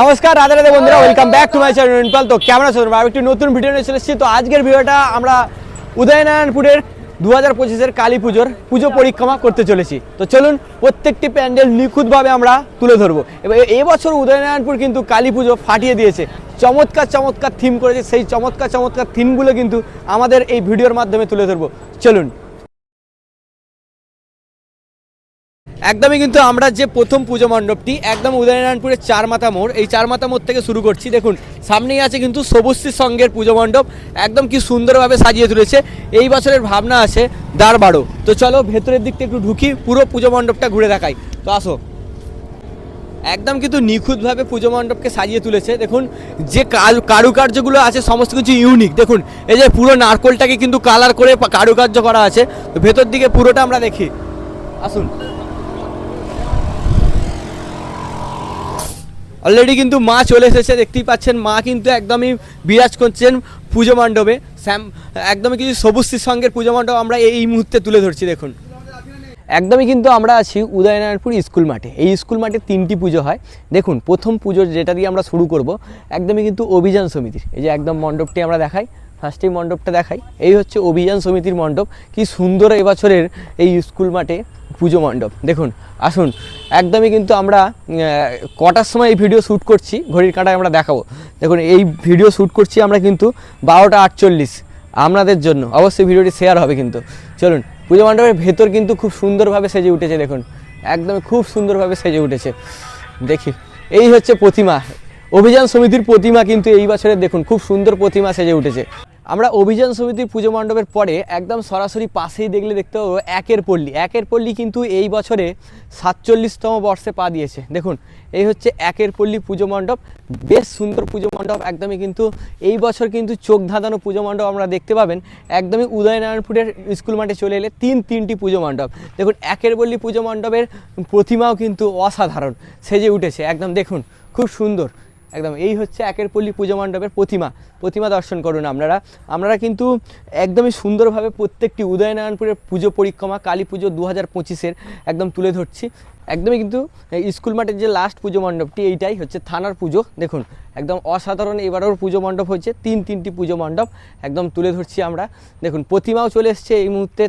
নমস্কার, রাধা রাধা বন্ধুরা welcome back to my channel ইনপাল তো কেমন আছো তোমরা? একটি নতুন ভিডিও নিয়ে চলে এসেছি। তো আজকের ভিডিওটা আমরা উদয়নারায়ণপুরের দু হাজার পঁচিশের কালী পুজোর পুজো পরিক্রমা করতে চলেছি। তো চলুন, প্রত্যেকটি প্যান্ডেল নিখুঁতভাবে আমরা তুলে ধরবো। এবার এবছর উদয়নারায়ণপুর কিন্তু কালী পুজো ফাটিয়ে দিয়েছে। চমৎকার চমৎকার থিম করেছে। সেই চমৎকার চমৎকার থিমগুলো কিন্তু আমাদের এই ভিডিওর মাধ্যমে তুলে ধরবো। চলুন একদমই কিন্তু আমরা যে প্রথম পুজো মণ্ডপটি একদম উদয়নারায়ণপুরের চার মাথা মোড়, এই চার মাথা মোড় থেকে শুরু করছি। দেখুন, সামনেই আছে কিন্তু সবুজশ্রী সঙ্গের পুজো মণ্ডপ, একদম কি সুন্দরভাবে সাজিয়ে তুলেছে। এই বছরের ভাবনা আছে দাঁড় বাড়ো তো চলো, ভেতরের দিকটা একটু ঢুকি, পুরো পুজো মণ্ডপটা ঘুরে দেখাই। তো আসো। একদম কিন্তু নিখুঁতভাবে পুজো মণ্ডপকে সাজিয়ে তুলেছে। দেখুন, যে কারু- কারুকার্যগুলো আছে, সমস্ত কিছু ইউনিক দেখুন, এই যে পুরো নারকোলটাকে কিন্তু কালার করে কারুকার্য করা আছে। তো ভেতর দিকে পুরোটা আমরা দেখি। আসুন। অলরেডি কিন্তু মা চলে এসেছে, দেখতেই পাচ্ছেন, মা কিন্তু একদমই বিরাজ করছেন পুজো মণ্ডপে। স্যাম, একদমই কিছু সবুজ সঙ্গের পুজো মণ্ডপ আমরা এই মুহূর্তে তুলে ধরছি, দেখুন। একদমই কিন্তু আমরা আছি উদয়নারায়ণপুর স্কুল মাঠে। এই স্কুল মাঠে তিনটি পুজো হয়। দেখুন, প্রথম পুজো যেটা দিয়ে আমরা শুরু করব, একদমই কিন্তু অভিযান সমিতির। এই যে একদম মণ্ডপটি আমরা দেখাই, ফার্স্টেই মণ্ডপটা দেখাই। এই হচ্ছে অভিযান সমিতির মণ্ডপ। কি সুন্দর এবছরের এই স্কুল মাঠে পুজো মণ্ডপ। দেখুন, আসুন, একদমই কিন্তু আমরা কটার সময় এই ভিডিও শ্যুট করছি, ঘড়ির কাঁটায় আমরা দেখাবো। দেখুন, এই ভিডিও শ্যুট করছি আমরা কিন্তু বারোটা আটচল্লিশ, আপনাদের জন্য। অবশ্যই ভিডিওটি শেয়ার হবে কিন্তু। চলুন, পুজো মণ্ডপের ভেতর কিন্তু খুব সুন্দরভাবে সেজে উঠেছে, দেখুন। একদম খুব সুন্দরভাবে সেজে উঠেছে। দেখি, এই হচ্ছে প্রতিমা। অভিযান সমিতির প্রতিমা কিন্তু এই বছরের, দেখুন, খুব সুন্দর প্রতিমা সেজে উঠেছে। আমরা অভিযান সমিতির পুজো মণ্ডপের পরে একদম সরাসরি পাশেই দেখলে দেখতে পাবো একের পল্লী। একের পল্লী কিন্তু এই বছরে সাতচল্লিশতম বর্ষে পা দিয়েছে। দেখুন, এই হচ্ছে একের পল্লী পুজো মণ্ডপ। বেশ সুন্দর পুজো মণ্ডপ, একদমই কিন্তু এই বছর কিন্তু চোখ ধাঁধানো পুজো মণ্ডপ আমরা দেখতে পাবেন। একদমই উদয়নারায়ণপুরের স্কুল মাঠে চলে এলে তিন তিনটি পুজো মণ্ডপ। দেখুন, একের পল্লী পুজো মণ্ডপের প্রতিমাও কিন্তু অসাধারণ, সেজে উঠেছে। একদম দেখুন, খুব সুন্দর। একদম, এই হচ্ছে একের পল্লী পুজো মণ্ডপের প্রতিমা। প্রতিমা দর্শন করুন আপনারা। আপনারা কিন্তু একদমই সুন্দরভাবে প্রত্যেকটি উদয়নারায়ণপুরের পুজো পরিক্রমা, কালী পুজো দু হাজার পঁচিশের একদম তুলে ধরছি। একদমই কিন্তু স্কুল মাঠের যে লাস্ট পুজো মণ্ডপটি, এইটাই হচ্ছে থানার পুজো। দেখুন, একদম অসাধারণ এবারেও পুজো মণ্ডপ হয়েছে, তিন তিনটি পুজো মণ্ডপ একদম তুলে ধরছি আমরা। দেখুন, প্রতিমাও চলে এসছে এই মুহূর্তে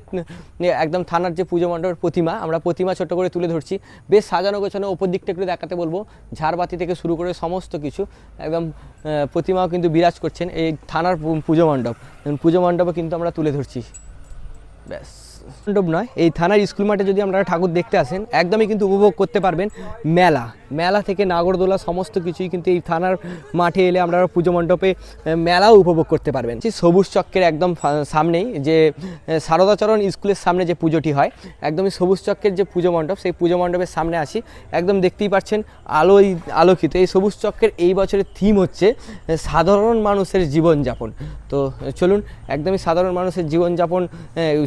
একদম থানার যে পুজো মণ্ডপের প্রতিমা, আমরা প্রতিমা ছোট করে তুলে ধরছি। বেশ সাজানো গোছানো, ওপর দিকটা একটু দেখাতে বলব। ঝাড়বাতি থেকে শুরু করে সমস্ত কিছু, একদম প্রতিমাও কিন্তু বিরাজ করছেন এই থানার পুজো মণ্ডপ। পুজো মণ্ডপও কিন্তু আমরা তুলে ধরছি। ব্যাস। মণ্ডপ নয় এই থানার স্কুল মাঠে যদি আপনারা ঠাকুর দেখতে আসেন একদমই কিন্তু উপভোগ করতে পারবেন মেলা। মেলা থেকে নাগরদোলা সমস্ত কিছুই কিন্তু এই থানার মাঠে এলে আপনারা পুজো মণ্ডপে মেলাও উপভোগ করতে পারবেন। সেই সবুজ চক্রের একদম সামনেই যে আহ, সারদাচরণ স্কুলের সামনে যে পুজোটি হয় একদমই সবুজ চক্রের যে পুজো মণ্ডপ সেই পুজো মণ্ডপের সামনে আসি একদম দেখতেই পাচ্ছেন আলোয় আলোকিত। এই সবুজ চক্রের এই বছরের থিম হচ্ছে সাধারণ মানুষের জীবনযাপন। তো চলুন একদমই সাধারণ মানুষের জীবনযাপন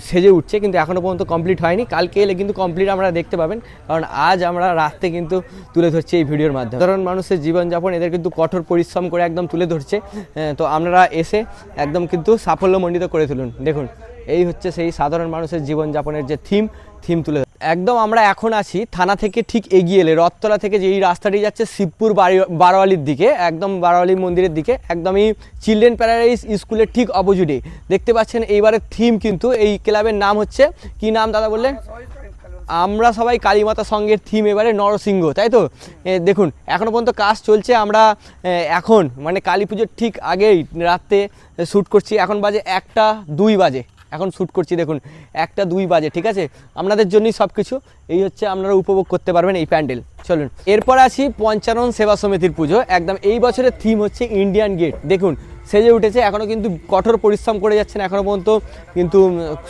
সেজে উঠছে কিন্তু এখনও পর্যন্ত কমপ্লিট হয়নি। কালকে এলে কিন্তু কমপ্লিট আমরা দেখতে পাবেন। কারণ আজ আমরা রাত্রে কিন্তু তুলে ধরছি এই ভিডিওর মাধ্যমে। সাধারণ মানুষের জীবনযাপন এদের কিন্তু কঠোর পরিশ্রম করে একদম তুলে ধরছে। তো আপনারা এসে একদম কিন্তু সাফল্যমণ্ডিত করে তুলুন। দেখুন, এই হচ্ছে সেই সাধারণ মানুষের জীবনযাপনের যে থিম থিম তুলে একদম আমরা এখন আছি, থানা থেকে ঠিক এগিয়ে এলে, রথতলা থেকে যে এই রাস্তাটি যাচ্ছে শিবপুর বাড়ি, বারোয়ালির দিকে, একদম বারোয়ালি মন্দিরের দিকে, একদমই চিলড্রেন প্যারাডাইস স্কুলের ঠিক অপোজিটে। দেখতে পাচ্ছেন এইবারের থিম কিন্তু এই ক্লাবের নাম হচ্ছে, কি নাম দাদা বললেন? আমরা সবাই কালীমাতা সঙ্গের থিম এবারে নরসিংহ, তাই তো? দেখুন এখনও পর্যন্ত কাজ চলছে, আমরা এখন মানে কালী পুজোর ঠিক আগেই রাত্রে শ্যুট করছি, এখন বাজে একটা, দুই বাজে। এখন শ্যুট করছি, দেখুন, একটা দুই বাজে, ঠিক আছে? আপনাদের জন্যই সব কিছু এই হচ্ছে আপনারা উপভোগ করতে পারবেন এই প্যান্ডেল। চলুন, এরপর আসি পঞ্চানন সেবা সমিতির পুজো। একদম এই বছরের থিম হচ্ছে ইন্ডিয়ান গেট দেখুন, সেজে উঠেছে এখনও কিন্তু কঠোর পরিশ্রম করে যাচ্ছেন এখনও পর্যন্ত, কিন্তু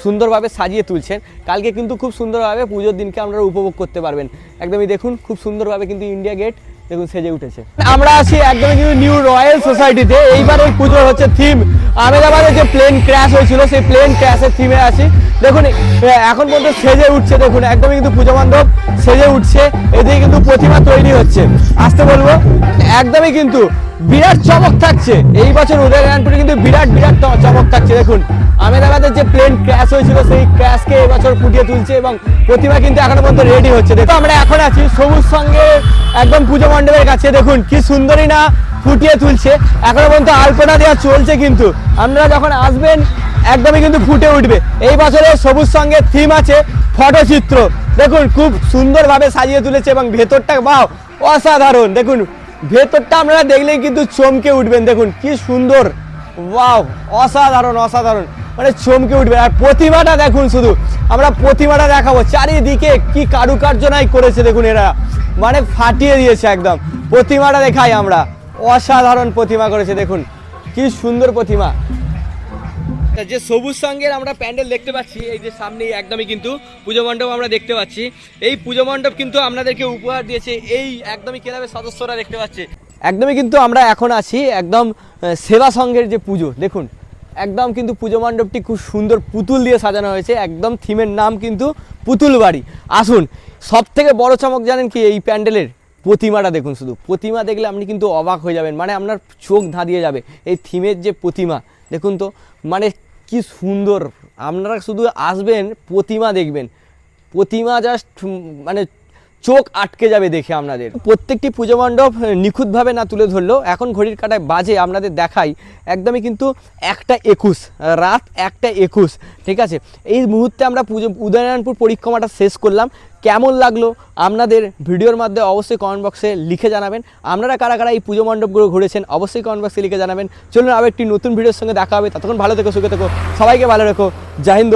সুন্দরভাবে সাজিয়ে তুলছেন। কালকে কিন্তু খুব সুন্দরভাবে পুজোর দিনকে আপনারা উপভোগ করতে পারবেন। একদমই দেখুন, খুব সুন্দরভাবে কিন্তু ইন্ডিয়া গেট দেখুন, সেজে উঠেছে। আমরা আছি একদমই কিন্তু নিউ রয়্যাল সোসাইটিতে এইবারের পুজোর হচ্ছে থিম আমেদাবাদে যে প্লেন ক্র্যাশ হয়েছিল, সেই প্লেন ক্র্যাশের থিমে আছি। দেখুন এখন পর্যন্ত সেজে উঠছে, দেখুন, একদমই কিন্তু পুজো মণ্ডপ সেজে উঠছে, এদিকে কিন্তু প্রতিমা তৈরি হচ্ছে। আসতে বলব, একদমই কিন্তু বিরাট চমক থাকছে। এই বছর উদয়নারায়ণপুরে কিন্তু বিরাট বিরাট চমক থাকছে। দেখুন, আমেদাবাদের যে প্লেন ক্র্যাশ হয়েছিল, সেই ক্র্যাশকে এবছর ফুটিয়ে তুলছে এবং প্রতিমা কিন্তু এখনও পর্যন্ত রেডি হচ্ছে। দেখো আমরা এখন আছি সবুজ সঙ্গে একদম পুজো মণ্ডপের কাছে। দেখুন, কি সুন্দরই না ফুটিয়ে তুলছে। এখনও পর্যন্ত আলপনা দেওয়া চলছে কিন্তু। আপনারা যখন আসবেন, একদমই কিন্তু ফুটে উঠবে। এই বছরে সবুজ সঙ্গে থিম আছে ফটোচিত্র। দেখুন, খুব সুন্দরভাবে সাজিয়ে তুলেছে এবং ভেতরটা বাও অসাধারণ। দেখুন, ভেতরটা আপনারা দেখলেই কিন্তু চমকে উঠবেন। দেখুন, কি সুন্দর। ওয়াও অসাধারণ অসাধারণ। মানে চমকে উঠবে। আর প্রতিমাটা দেখুন শুধু। আমরা প্রতিমাটা দেখাবো। চারিদিকে কি কারুকার্য নাই করেছে দেখুন এরা। মানে ফাটিয়ে দিয়েছে একদম। প্রতিমাটা দেখাই আমরা। অসাধারণ প্রতিমা করেছে দেখুন। কি সুন্দর প্রতিমা। যে সবুজ সঙ্গের আমরা প্যান্ডেল দেখতে পাচ্ছি এই যে সামনে একদমই কিন্তু পুজো মণ্ডপ আমরা দেখতে পাচ্ছি। এই পুজো মণ্ডপ কিন্তু আপনাদেরকে উপহার দিয়েছে এই একদমই ক্লাবের সদস্যরা দেখতে পাচ্ছে। একদমই কিন্তু আমরা এখন আছি একদম সেবা সংঘের যে পুজো দেখুন। একদম কিন্তু পুজো মণ্ডপটি খুব সুন্দর পুতুল দিয়ে সাজানো হয়েছে একদম থিমের নাম কিন্তু পুতুল বাড়ি আসুন সব থেকে বড় চমক জানেন কি এই প্যান্ডেলের? প্রতিমাটা দেখুন শুধু। প্রতিমা দেখলে আপনি কিন্তু অবাক হয়ে যাবেন। মানে আপনার চোখ ধাঁধিয়ে যাবে। এই থিমের যে প্রতিমা, দেখুন তো মানে কি সুন্দর। আপনারা শুধু আসবেন, প্রতিমা দেখবেন। প্রতিমা জাস্ট মানে চোখ আটকে যাবে দেখে আপনাদের। প্রত্যেকটি পুজো মণ্ডপ নিখুঁতভাবে না তুলে ধরলো এখন ঘড়ির কাটায় বাজে আপনাদের দেখাই একদমই কিন্তু একটা একুশ, রাত একটা একুশ, ঠিক আছে? এই মুহূর্তে আমরা পুজো, উদয়নারায়ণপুর পরিক্রমাটা শেষ করলাম। কেমন লাগল আপনাদের ভিডিওর মাধ্যমে অবশ্যই কমেন্ট বক্সে লিখে জানাবেন। আপনারা কারা কারা এই পুজো মণ্ডপগুলো ঘুরেছেন অবশ্যই কমেন্ট বক্সে লিখে জানাবেন। চলুন আবার একটি নতুন ভিডিওর সঙ্গে দেখা হবে। ততক্ষণ ভালো থেকো, সুখে থেকো, সবাইকে ভালো রেখো। জাহিন্দ